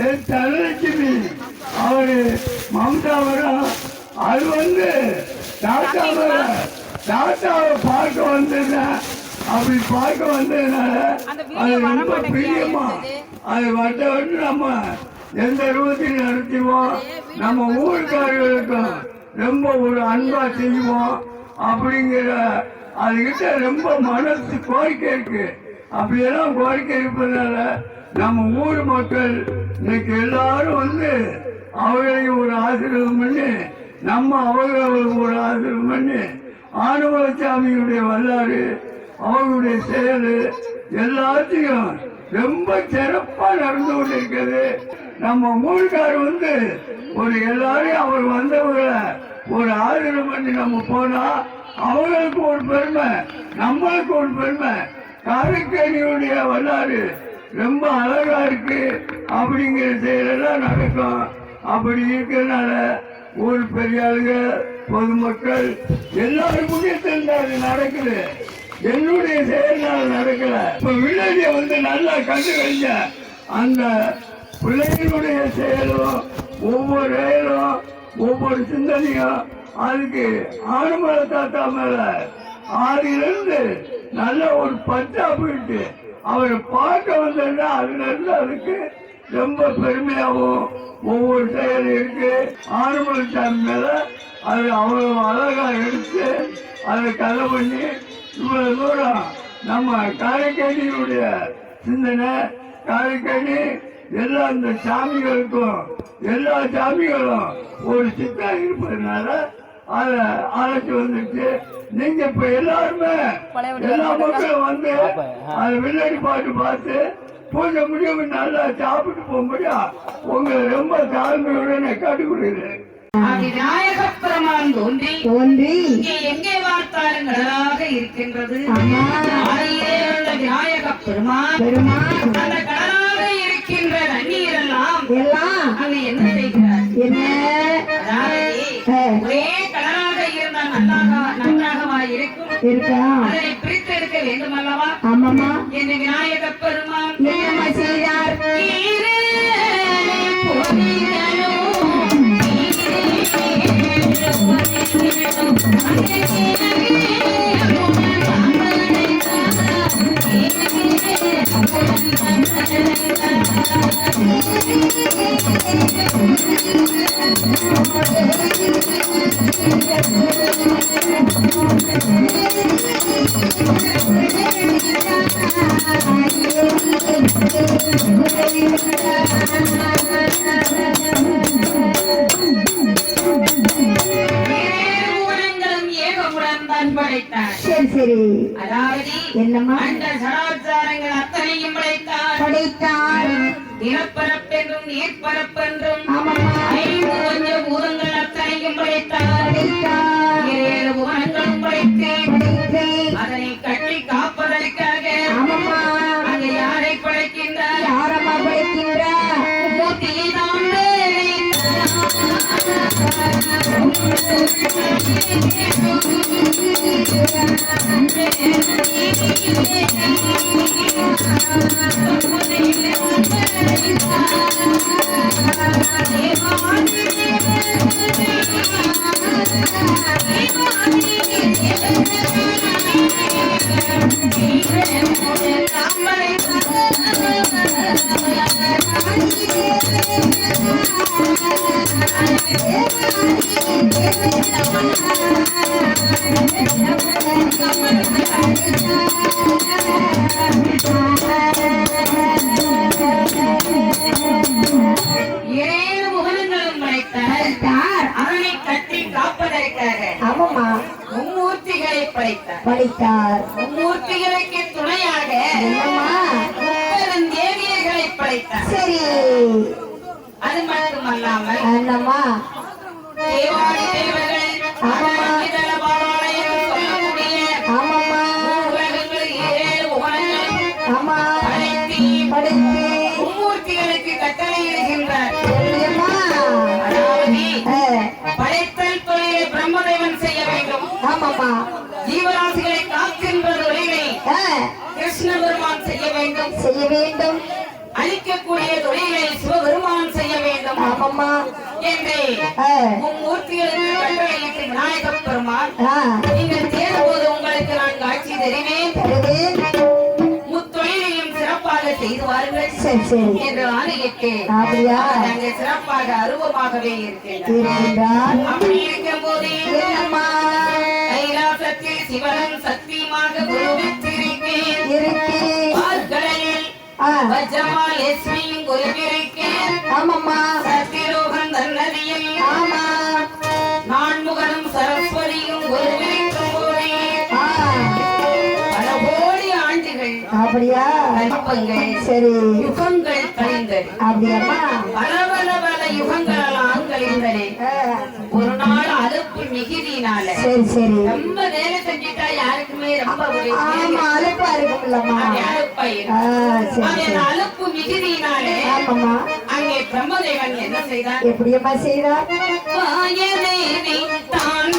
என் தனலட்சுமி அவரு மம்தா வரும் அது வந்து டாட்டா வரும் டாட்டாவை பார்க்க வந்திருந்தேன் அப்படி பார்க்க வந்ததுனால அது ரொம்ப பிரியமா. அது வட்ட வந்து நம்ம எந்த ரூபத்தில் நடத்துவோம்? நம்ம ஊருக்காரர்களுக்கும் ரொம்ப ஒரு அன்பா செய்வோம். அப்படிங்கிற அதுகிட்ட ரொம்ப மனசு கோரிக்கை இருக்கு. அப்படியெல்லாம் கோரிக்கை இருப்பதனால நம்ம ஊர் மக்கள் இன்னைக்கு எல்லாரும் வந்து அவர்களையும் ஒரு ஆசீர்வாதம் பண்ணி நம்ம அவர்களுக்கு ஒரு ஆசீர்வாதம் பண்ணி ஆனவசாமியுடைய வரலாறு அவருடைய செயல் எல்லாத்தையும் ரொம்ப சிறப்பா நடந்து கொண்டிருக்கிறது. நம்ம ஊருக்கார் வந்து ஒரு எல்லாரையும் அவர் வந்தவங்களை ஒரு ஆதரவு பண்ணி நம்ம போனா அவங்களுக்கு ஒரு பெருமை நம்மளுக்கு ஒரு பெருமை. காரைக்கேணியுடைய வரலாறு ரொம்ப அழகா இருக்கு. அப்படிங்கிற செயலெல்லாம் நடக்கும். அப்படி இருக்கிறதுனால ஊர் பெரிய ஆளுங்க பொதுமக்கள் எல்லாரும் முன்னேற்றத்தில் நடக்குது. என்னுடைய செயல்னால நடக்கல. இப்ப வில்லேஜை வந்து நல்லா கண்டு வைங்க. அந்த பிள்ளைகளுடைய செயலும் ஒவ்வொரு செயலும் ஒவ்வொரு சிந்தனையும் அதுக்கு ஆணுமல தாத்தா மேல ஆறிலிருந்து நல்ல ஒரு பச்சா போயிட்டு அவரை பார்க்க வந்ததுன்னா அதுல அதுக்கு ரொம்ப பெருமையாகவும் ஒவ்வொரு செயல் இருக்கு. ஆணுமல சாமி மேல அது அவ்வளவு அழகா எடுத்து அதை கதை பண்ணி இவ்வளவு தூரம் நம்ம காரைக்காடியுடைய சிந்தனை காரைக்காடி எல்லா இந்த சாமிகளுக்கும் எல்லா சாமிகளும் ஒரு சித்தா இருப்பதனால அழைச்சு வந்துச்சு நீங்க இப்ப எல்லாருமே எல்லா மக்களும் வந்து அது விளையாடி பாட்டு பார்த்து பூஜை முடியும் நல்லா சாப்பிட்டு போக முடியும் உங்களை ரொம்ப தாழ்மையுடன் கட்டுக்கொடுக்கிறேன் விநாயக பெருமான் தோன்றி தோன்றி. இங்கே எங்கே பார்த்தாலும் கடலாக இருக்கின்றது. விநாயக பெருமான் பெருமான். அந்த கடலாக இருக்கின்ற தண்ணீரெல்லாம் எல்லாம் அங்கு என்ன செய்கிறார்? என்ன? அதனை பிரித்து எடுக்க வேண்டும் அல்லவா ஆமாம்மா. என்று விநாயக பெருமான் என்னம்மா செய்தார் ஈரே அந்த சடாச்சாரங்கள் அத்தனையும் படைத்தார் படைத்தார் நிலப்பரப்பென்றும் நீர்ப்பரப்பென்றும் ஐந்து கொஞ்ச பூதங்கள் அத்தனையும் படைத்தார் படைத்தார் ஏழு புவனங்களும் படைத்தேன். அதனை கட்டி காப்பதற்காக அங்கு யாரை படைக்கின்றார்? யாரம்மா படைக்கின்ற மூர்த்தியை தான் ஏழு முகங்களும் படைத்தார். படைத்தார். மும்மூர்த்திகளுக்கு துணையாக பெருந்தேவியர்களை படைத்தார். சரி. அது மட்டுமல்லாமல் என்னம்மா? தேவாதி தேவர்கள் செய்ய வேண்டும். செய்ய வேண்டும் அழிக்கக்கூடிய தொழிலை சிவபெருமான் ஆமாம்மா. என்று ஆ, மும்மூர்த்திகளுக்கு கட்டளையிட்டு விநாயகப் பெருமான் நீங்கள் சேரும்போது உங்களுக்கு நான் காட்சி தருவேன். முத்தொழிலையும் சிறப்பாக செய்து வாருங்கள் என்று ஆணையிட்டு அங்கே சிறப்பாக அருவமாகவே இருக்கின்றார். அப்படி இருக்கும் போதே கைலாசத்தில் சிவனும் சக்தியுமாக குருவித்திருக்கேன் ஆமாம்மா. தன்னதியில் ஆமா. நான்முகனும் சரஸ்வதியும் குருவிருக்கும் போதே. ஆ, பல கோடி ஆண்டுகள் அப்படியா? கல்பங்கள் சரி. யுகங்கள் கழிந்தது. அப்படியாம்மா. பல பல பல ஆ, ஒரு நாள் சரி சரி. ரொம்ப வேலை செஞ்சுட்டா யாருக்குமே ரொம்ப ஆமா அலுப்பு மிகுதியினாலே அங்கே பிரம்மதேவன் என்ன எப்படியம்மா செய்தா வாயதேவி தான்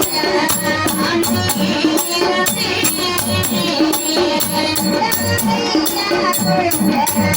Christmas.